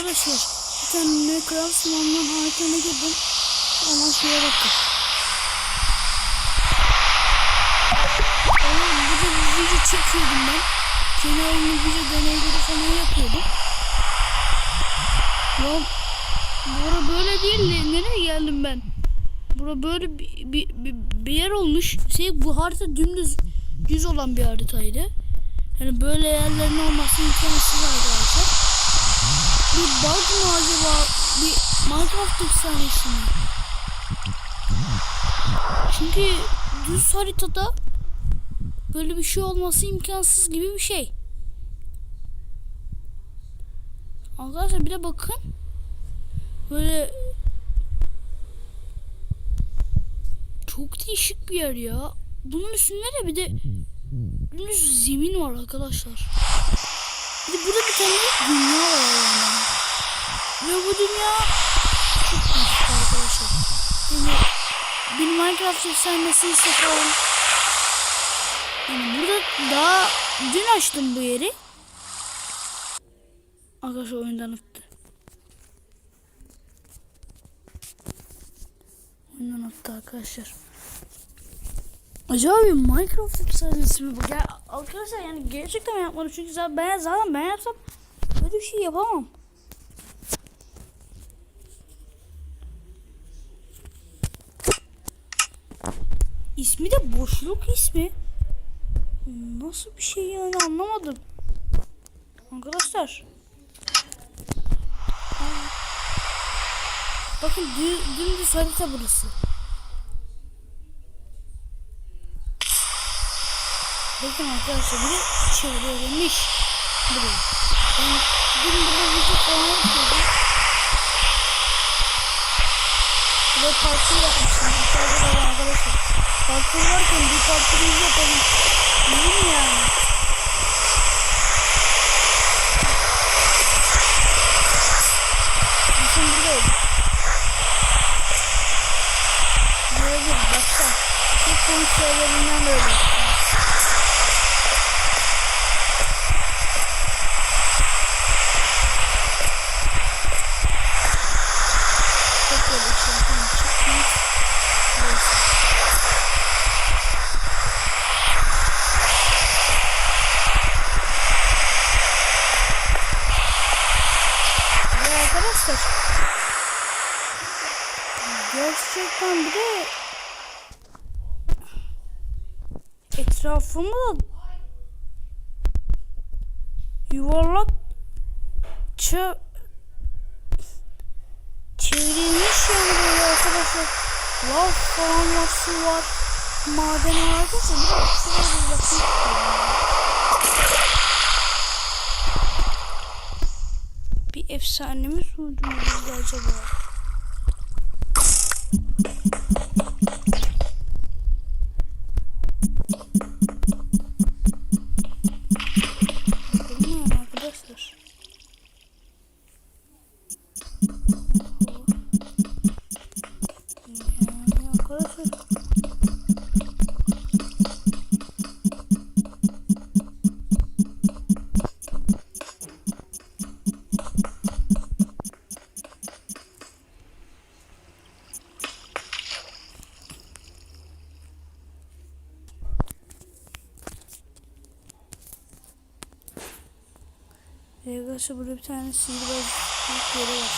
arkadaşlar bir tane Minecraft Sman'dan arkana girdim. Ama şeye bakın. Ama burada bir video çekiyordum ben. Kenarımda video deneyleri falan yapıyordum. Ya bura böyle değil de nereye geldim ben? Bura böyle bir, bir, bir, bir yer olmuş. Şey, bu harita dümdüz düz olan bir haritaydı. Yani böyle yerlerin olması imkansız arkadaşlar. Bir bug mı acaba? Bir Minecraft efsanesi mi? Çünkü düz haritada böyle bir şey olması imkansız gibi bir şey. Arkadaşlar bir de bakın. Böyle çok değişik bir yer ya. Bunun üstünde de bir de dümdüz zemin var arkadaşlar. Bir de burada bir tane dünya var yani. Ve bu dünya çok değişik arkadaşlar. Yani bir Minecraft efsanesi ise falan. Yani burada daha dün açtım bu yeri. Arkadaşlar oyundan attı. Oyundan attı arkadaşlar. Acaba bir Minecraft efsanesi mi bu? Ya arkadaşlar yani gerçekten yapmadım çünkü zaten ben zaten ben yapsam böyle bir şey yapamam. İsmi de boşluk ismi. Nasıl bir şey yani anlamadım. Arkadaşlar. Bakın dü dümdüz harita burası. Bakın arkadaşlar biri çeviriyormuş. Burayı. Ben dün burada video falan yapıyordum. Ve parkur yapmıştım. Da var arkadaşlar. Parkur varken bir parkurumuzu yapalım. Değil mi yani? Bakın buradayım. Buraya gir başla. Tek komik şeylerinden böyle. Çok böyle şampiyon çıkmış. Neyse. Ya arkadaşlar gerçekten bir de etrafımda yuvarlak çö çevrilmiş yani böyle arkadaşlar. Lav falan var su var. Maden var arkadaşlar bir de şuraya bir bir efsane mi sundunuz bize acaba? Arkadaşlar burada bir tane sihirbaz yeri var.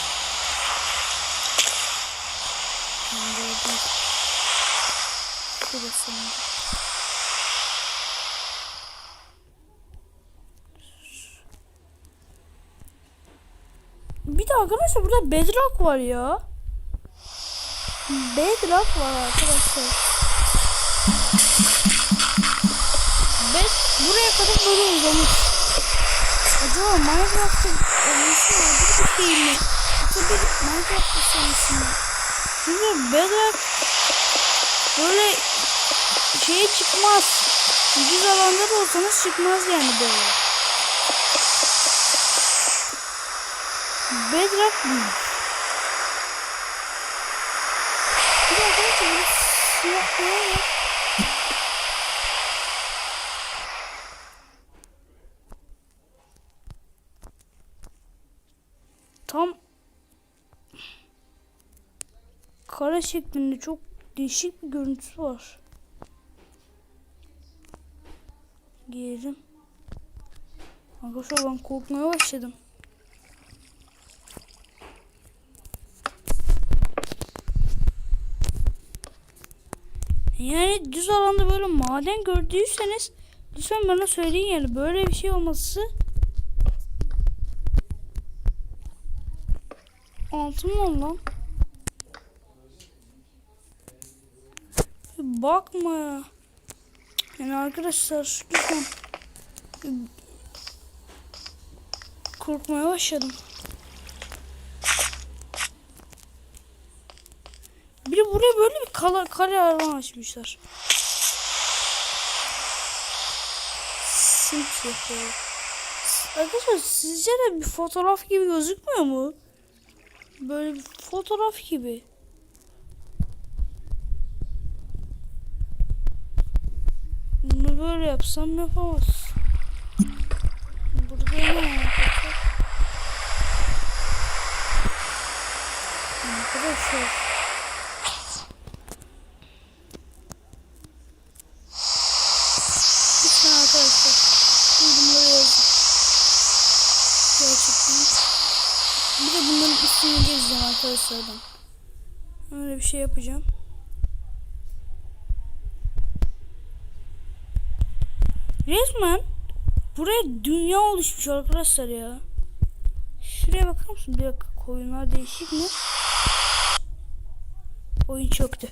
Şurası sanırım. Bir de arkadaşlar burada bedrock var ya. Bedrock var arkadaşlar. Bed buraya kadar böyle uzamış. Acaba Minecraft'ın olması öyle bir şey mi? Yoksa bir Minecraft efsanesi mi? Çünkü Bedrock böyle şeye çıkmaz. Düz alanda da olsanız çıkmaz yani böyle. Bedrock mı? Bir arkadaşlar böyle siyah bir yer var. Tam kare şeklinde çok değişik bir görüntüsü var. Giyelim. Arkadaşlar ben korkmaya başladım. Yani düz alanda böyle maden gördüyseniz lütfen bana söyleyin yani böyle bir şey olması altın mı lan? Bakma ya. Yani arkadaşlar lütfen korkmaya başladım. Bir de buraya böyle bir kala, kare açmışlar. Simsiyah. Arkadaşlar sizce de bir fotoğraf gibi gözükmüyor mu? Böyle bir fotoğraf gibi. Bunu böyle yapsam yapamaz. Burada ne var arkadaşlar? Arkadaşlar. Lütfen arkadaşlar. Yorumlara yazın. Gerçekten. Bir de bunların üstünü gezeceğim arkadaşlar ben. Öyle bir şey yapacağım. Resmen buraya dünya oluşmuş arkadaşlar ya. Şuraya bakar mısın? Bir dakika koyunlar değişik mi? Oyun çöktü.